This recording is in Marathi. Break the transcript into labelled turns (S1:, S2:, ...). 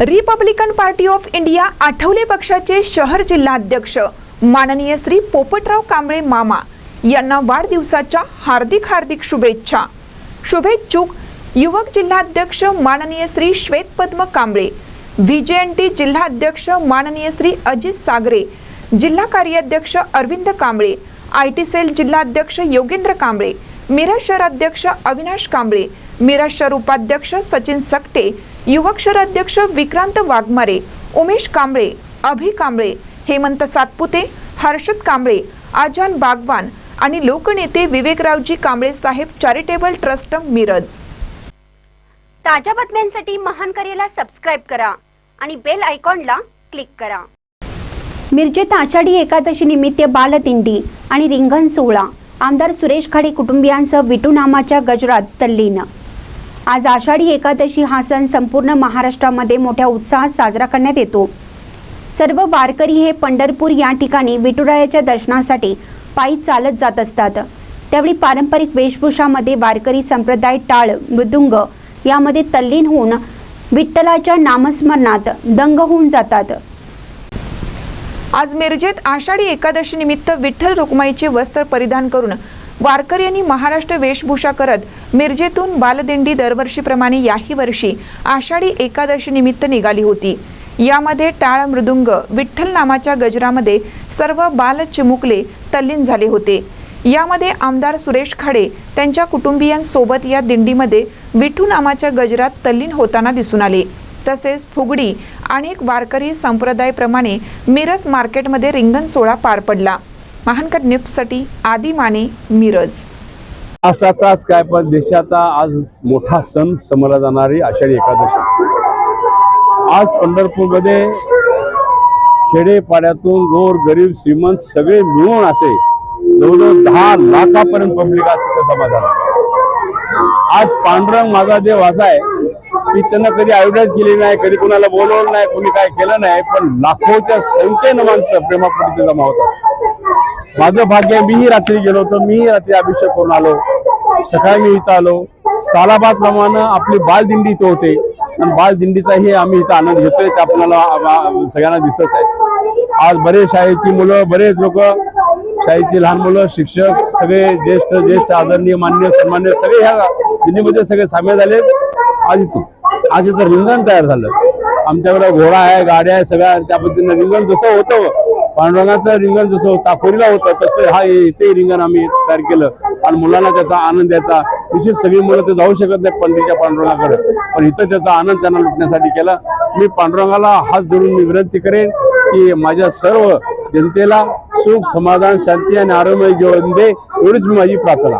S1: Republican party of India Athawale पक्षाचे शहर जिल्हाध्यक्ष माननीय श्री पोपटराव कांबळे मामा यांना वाढदिवसाच्या हार्दिक हार्दिक शुभेच्छा. शुभेच्छुक युवक जिल्हाध्यक्ष माननीय श्री श्वेतपद्म कांबळे व्हीजेएनटी जिल्हाध्यक्ष माननीय श्री अजित सागरे जिल्हा कार्याध्यक्ष Arvind Kamble I T sale जिल्हाध्यक्ष योगेंद्र कांबळे मिरज शहराध्यक्ष अविनाश कांबळे मिरज शहर उपाध्यक्ष सचिन सकटे युवक शहर अध्यक्ष विक्रांत वाघमारे उमेश कांबळे अभि कांबळे हेमंत सातपुते हर्षद कांबळे आजान बागवान आणि लोकनेते विवेकरावजी कांबळे साहेब चॅरिटेबल ट्रस्ट मिरज.
S2: ताज्या बातम्यांसाठी महान करेला सबस्क्राईब करा आणि बेल आयकॉनला क्लिक करा.
S3: मिरजेत आषाढी एकादशी निमित्त बालदिंडी आणि रिंगण सोहळा. आमदार सुरेश खाडे कुटुंबियांसह विटू नामाच्या गजरात तल्लीन आज आषाढी एकादशी हा सण संपूर्ण महाराष्ट्रामध्ये मोठ्या उत्साहात साजरा करण्यात येतो. सर्व वारकरी हे पंढरपूर या ठिकाणी विठुरायाच्या दर्शनासाठी पायी चालत जात असतात. त्यावेळी पारंपरिक वेशभूषामध्ये वारकरी संप्रदाय टाळ मृदुंग यामध्ये तल्लीन होऊन विठ्ठलाच्या नामस्मरणात दंग होऊन जातात.
S1: आज मिरजेत आषाढी एकादशी निमित्त विठ्ठल रुक्माईचे वस्त्र परिधान करून वारकर यांनी महाराष्ट्र वेशभूषा करत मिरजेतून बालदिंडी दरवर्षीप्रमाणे याही वर्षी आषाढी एकादशी निमित्त निघाली होती. यामध्ये टाळ मृदुंग विठ्ठल नामाच्या गजरामध्ये सर्व बाल चिमुकले तल्लीन झाले होते. यामध्ये आमदार सुरेश खाडे त्यांच्या कुटुंबियांसोबत या दिंडीमध्ये विठू नामाच्या गजरात तल्लीन होताना दिसून आले. तसेच फुगडी अनेक वारकरी संप्रदायप्रमाणे मिरज मार्केटमध्ये रिंगण सोहळा पार पडला. महानकर न्यूजसाठी आदी माने मिरज.
S4: महाराष्ट्राचाच काय पण देशाचा आज मोठा सण समजला जाणारी आषाढी एकादशी. आज पंढरपूरमध्ये खेडेपाड्यातून गोर गरीब श्रीमंत सगळे मिळून असे जवळजवळ दहा लाखापर्यंत पब्लिक आज तिथे जमा झाला. आज पांडुरंग माझा देव असा आहे की त्यांना कधी ऍडव्हर्टाईज केली नाही कधी कोणाला बोलवलं नाही कोणी काय केलं नाही पण लाखोच्या संख्येनं माणसं प्रेमापोटी जमा होतात. माझं भाग्य मीही रात्री गेलो होतो मीही रात्री अभिषेक करून आलो. सकाळी मी इथं आलो. सालाबाद प्रमाणे आपली बालदिंडी इथं होते. आणि बालदिंडीचाही आम्ही इथं आनंद घेतोय ते आपल्याला सगळ्यांना दिसतच आहे. आज बरेच शाळेची मुलं बरेच लोक शाळेची लहान मुलं शिक्षक सगळे ज्येष्ठ ज्येष्ठ आदरणीय मान्य सन्मान्य सगळे ह्या दिंडीमध्ये सगळे सामील झाले आज इथं आज इथं रिंगण तयार झालं. आमच्याकडे घोडा आहे गाड्या आहे सगळ्या त्या पद्धतीनं रिंगण जसं होतं पांडुरंगाचं रिंगण जसं तापोरीला होतं तसं हा इथे रिंगण आम्ही तयार केलं. आणि मुलांना त्याचा आनंद द्यायचा विशेष सगळी मुलं ते जाऊ शकत नाही पंढरीच्या पांडुरंगाकडे. पण इथं त्याचा आनंद त्यांना लुटण्यासाठी केला. मी पांडुरंगाला हात धरून मी विनंती करेन की माझ्या सर्व जनतेला सुख समाधान शांती आणि आरोग्य जीवन दे एवढीच माझी प्रार्थना.